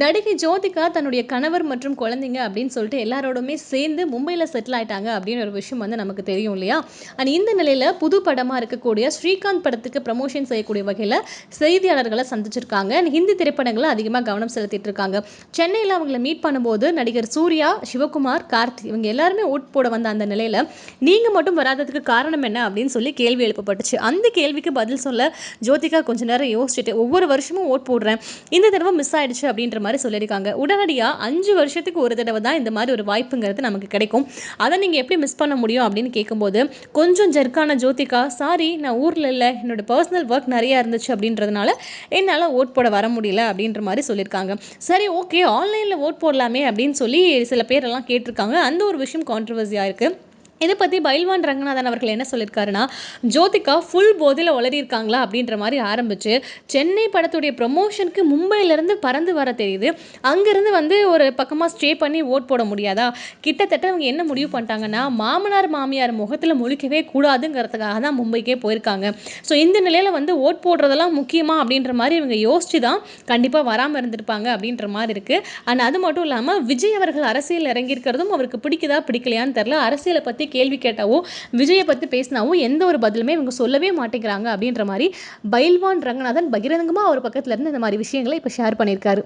நடிகை ஜோதிகா தன்னுடைய கணவர் மற்றும் குழந்தைங்க அப்படின்னு சொல்லிட்டு எல்லாரோடுமே சேர்ந்து மும்பையில் செட்டில் ஆயிட்டாங்க அப்படின்னு ஒரு விஷயம் வந்து நமக்கு தெரியும் இல்லையா? அண்ட் இந்த நிலையில் புது படமாக இருக்கக்கூடிய ஸ்ரீகாந்த் படத்துக்கு ப்ரமோஷன் செய்யக்கூடிய வகையில் செய்தியாளர்களை சந்திச்சிருக்காங்க. அண்ட் ஹிந்தி திரைப்படங்களை அதிகமாக கவனம் செலுத்திட்டு இருக்காங்க. சென்னையில் அவங்கள மீட் பண்ணும்போது நடிகர் சூர்யா சிவகுமார் கார்த்தி இவங்க எல்லாருமே ஓட் போட வந்த அந்த நிலையில் நீங்கள் மட்டும் வராததுக்கு காரணம் என்ன அப்படின்னு சொல்லி கேள்வி எழுப்பப்பட்டுச்சு. அந்த கேள்விக்கு பதில் சொல்ல ஜோதிகா கொஞ்ச நேரம் யோசிச்சுட்டு ஒவ்வொரு வருஷமும் ஓட் போடுறேன். இந்த தடவை மிஸ் ஆயிடுச்சு அப்படின்ற மாதிரி சொல்லியிருக்காங்க. உடனடியாக அஞ்சு வருஷத்துக்கு ஒரு தடவை தான் இந்த மாதிரி ஒரு வாய்ப்புங்கிறது நமக்கு கிடைக்கும். அதை நீங்கள் எப்படி மிஸ் பண்ண முடியும் அப்படின்னு கேட்கும்போது கொஞ்சம் ஜெர்க்கான ஜோதிகா சாரி நான் ஊரில் இல்லை. என்னோட பர்சனல் ஒர்க் நிறையா இருந்துச்சு அப்படின்றதுனால என்னால் ஓட் போட வர முடியல. அப்படின்ற மாதிரி சொல்லியிருக்காங்க. சரி ஓகே ஆன்லைனில் ஓட் போடலாமே அப்படின்னு சொல்லி சில பேரெல்லாம் கேட்டிருக்காங்க. அந்த ஒரு விஷயம் கான்ட்ரவர்சியாக இருக்குது இதை பற்றி பைல்வான் ரங்கநாதன் அவர்கள் என்ன சொல்லியிருக்காருன்னா ஜோதிகா ஃபுல் போதில் உளறியிருக்காங்களா அப்படின்ற மாதிரி ஆரம்பித்து சென்னை படத்துடைய ப்ரொமோஷனுக்கு மும்பையிலேருந்து பறந்து வர தெரியுது. அங்கேருந்து வந்து ஒரு பக்கமாக ஸ்டே பண்ணி ஓட் போட முடியாதா? கிட்டத்தட்ட அவங்க என்ன முடிவு பண்ணிட்டாங்கன்னா மாமனார் மாமியார் முகத்தில் முழிக்கவே கூடாதுங்கிறதுக்காக தான் மும்பைக்கே போயிருக்காங்க. ஸோ இந்த நிலையில் வந்து ஓட் போடுறதெல்லாம் முக்கியமாக அப்படின்ற மாதிரி இவங்க யோசித்து தான் கண்டிப்பாக வராமல் இருந்திருப்பாங்க அப்படின்ற மாதிரி இருக்குது அண்ட் அது மட்டும் இல்லாமல் விஜய் அவர்கள் அரசியல் இறங்கியிருக்கிறதும் அவருக்கு பிடிக்குதா பிடிக்கலையான்னு தெரில அரசியலை பற்றி கேள்வி கேட்டாவோ விஜயை பற்றி பேசினாவோ எந்த ஒரு பதிலுமே இவங்க சொல்லவே மாட்டேங்கிறாங்க அப்படின்ற மாதிரி பைல்வான் ரங்கநாதன் பகிரங்கமாக அவர் பக்கத்துல இருந்து இந்த மாதிரி விஷயங்களை இப்போ ஷேர் பண்ணியிருக்காரு.